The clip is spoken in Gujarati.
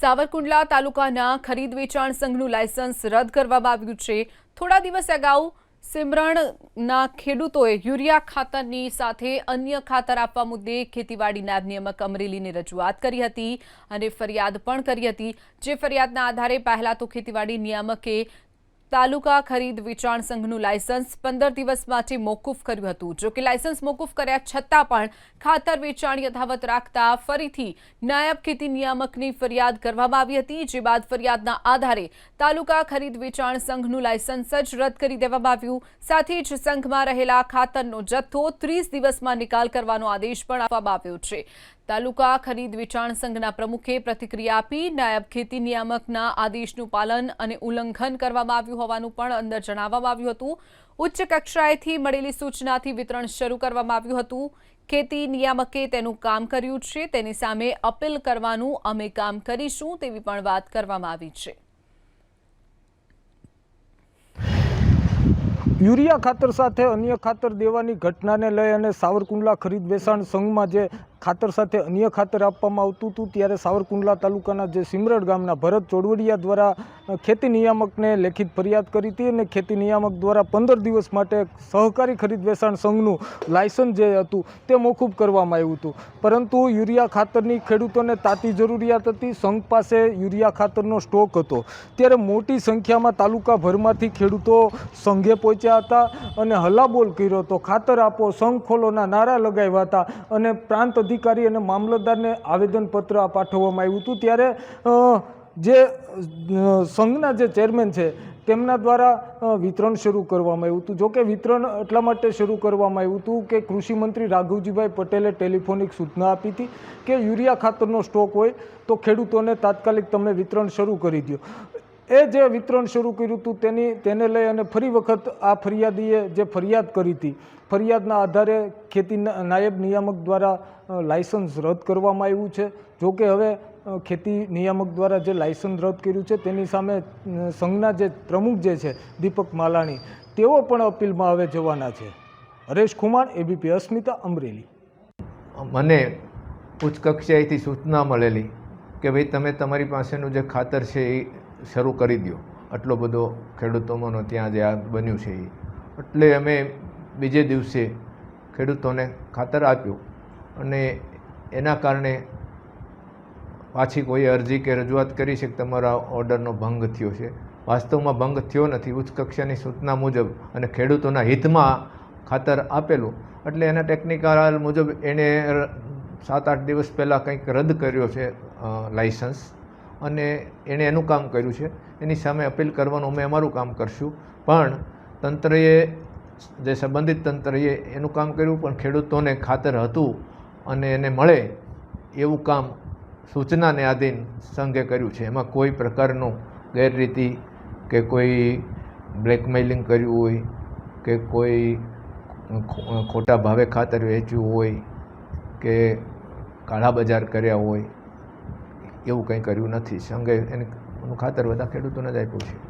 સાવરકુંડલા તાલુકાના ખરીદ વેચાણ સંઘનું લાયસન્સ રદ કરવામાં આવ્યું છે. થોડા દિવસ અગાઉ સિમરણના ખેડૂતોએ યુરિયા ખાતરની સાથે અન્ય ખાતર આપવા મુદ્દે ખેતીવાડી નાયબ નિયામક અમરેલીને રજૂઆત કરી હતી અને ફરિયાદ પણ કરી હતી. જે ફરિયાદના આધારે પહેલા તો ખેતીવાડી નિયામકે તાલુકા ખરીદ વેચાણ સંઘનું લાયસન્સ પંદર દિવસ માટે મોકૂફ કર્યું હતું. જોકે લાયસન્સ મોકૂફ કર્યા છતાં પણ ખાતર વેચાણ યથાવત રાખતા ફરીથી નાયબ ખેતી નિયામકની ફરિયાદ કરવામાં આવી હતી, જે બાદ ફરિયાદના આધારે તાલુકા ખરીદ વેચાણ સંઘનું લાયસન્સ જ રદ કરી દેવામાં આવ્યું. સાથે જ સંઘમાં રહેલા ખાતરનો જથ્થો ત્રીસ દિવસમાં નિકાલ કરવાનો આદેશ પણ આપવામાં આવ્યો છે. તાલુકા ખરીદ વેચાણ સંઘના પ્રમુખે પ્રતિક્રિયા આપી નાયબ ખેતી નિયામકના આદેશનું પાલન અને ઉલ્લંઘન કરવામાં આવ્યું હોવાનું પણ અંદર જણાવવામાં આવ્યું હતું. ઉચ્ચ કક્ષાએથી મળેલી સૂચનાથી વિતરણ શરૂ કરવામાં આવ્યું હતું. ખેતી નિયામકે તેનું કામ કર્યું છે. તેની સામે અપીલ કરવાનું અમે કામ કરીશું તેવી પણ વાત કરવામાં આવી છે. યુરિયા ખાતર સાથે અન્ય ખાતર દેવાની ઘટનાને લઈ અને સાવરકુંડલા ખરીદ વેચાણ સંઘમાં જે ખાતર સાથે અન્ય ખાતર આપવામાં આવતું હતું, ત્યારે સાવરકુંડલા તાલુકાના જે સિમરડ ગામના ભરત ચોડવડિયા દ્વારા ખેતી નિયામકને લેખિત ફરિયાદ કરી હતી અને ખેતી નિયામક દ્વારા પંદર દિવસ માટે સહકારી ખરીદ વેચાણ સંઘનું લાયસન્સ જે હતું તે મોકૂફ કરવામાં આવ્યું હતું. પરંતુ યુરિયા ખાતરની ખેડૂતોને તાતી જરૂરિયાત હતી, સંઘ પાસે યુરિયા ખાતરનો સ્ટોક હતો. ત્યારે મોટી સંખ્યામાં તાલુકાભરમાંથી ખેડૂતો સંઘે પહોંચ્યા હતા અને હલ્લાબોલ કર્યો હતો. ખાતર આપો, સંઘ ખોલોના નારા લગાવ્યા હતા અને પ્રાંત અધિકારી અને મામલતદારને આવેદનપત્ર પાઠવવામાં આવ્યું હતું. ત્યારે જે સંઘના જે ચેરમેન છે, તેમના દ્વારા વિતરણ શરૂ કરવામાં આવ્યું હતું. જોકે વિતરણ એટલા માટે શરૂ કરવામાં આવ્યું હતું કે કૃષિમંત્રી રાઘવજીભાઈ પટેલે ટેલિફોનિક સૂચના આપી હતી કે યુરિયા ખાતરનો સ્ટોક હોય તો ખેડૂતોને તાત્કાલિક તમે વિતરણ શરૂ કરી દો એ જે વિતરણ શરૂ કર્યું હતું તેની તેને લઈ અને ફરી વખત આ ફરિયાદીએ જે ફરિયાદ કરી હતી, ફરિયાદના આધારે ખેતી નાયબ નિયામક દ્વારા લાયસન્સ રદ કરવામાં આવ્યું છે. જોકે હવે ખેતી નિયામક દ્વારા જે લાયસન્સ રદ કર્યું છે તેની સામે સંઘના જે પ્રમુખ જે છે, દીપક માલાણી, તેઓ પણ અપીલમાં હવે જવાના છે. હરેશ કુમાર એબીપી અસ્મિતા અમરેલી. મને ઉચ્ચ કક્ષાએથી સૂચના મળેલી કે ભાઈ તમે તમારી પાસેનું જે ખાતર છે એ શરૂ કરી દો આટલો બધો ખેડૂતોમાંનો ત્યાં જે આ બન્યું છે એ. એટલે અમે બીજે દિવસે ખેડૂતોને ખાતર આપ્યું અને એના કારણે પાછી કોઈ અરજી કે રજૂઆત કરી છે કે તમારા ઓર્ડરનો ભંગ થયો છે? વાસ્તવમાં ભંગ થયો નથી. ઉચ્ચ કક્ષાની સૂચના મુજબ અને ખેડૂતોના હિતમાં ખાતર આપેલું. એટલે એના ટેકનિકલ મુજબ એણે સાત આઠ દિવસ પહેલાં કંઈક રદ કર્યો છે અ, લાયસન્સ અને એણે એનું કામ કર્યું છે. એની સામે અપીલ કરવાનું અમે અમારું કામ કરશું. પણ તંત્રએ, જે સંબંધિત તંત્રએ એનું કામ કર્યું, પણ ખેડૂતોને ખાતર હતું અને એને મળે એવું કામ સૂચનાને આધીન સંઘે કર્યું છે. એમાં કોઈ પ્રકારનું ગેરરીતિ કે કોઈ બ્લેકમેલિંગ કર્યું હોય કે કોઈ ખોટા ભાવે ખાતર વેચ્યું હોય કે કાળા બજાર કર્યા હોય એવું કંઈ કર્યું નથી. સંઘે એને ખાતર બધા ખેડૂતોને જ આપ્યું છે.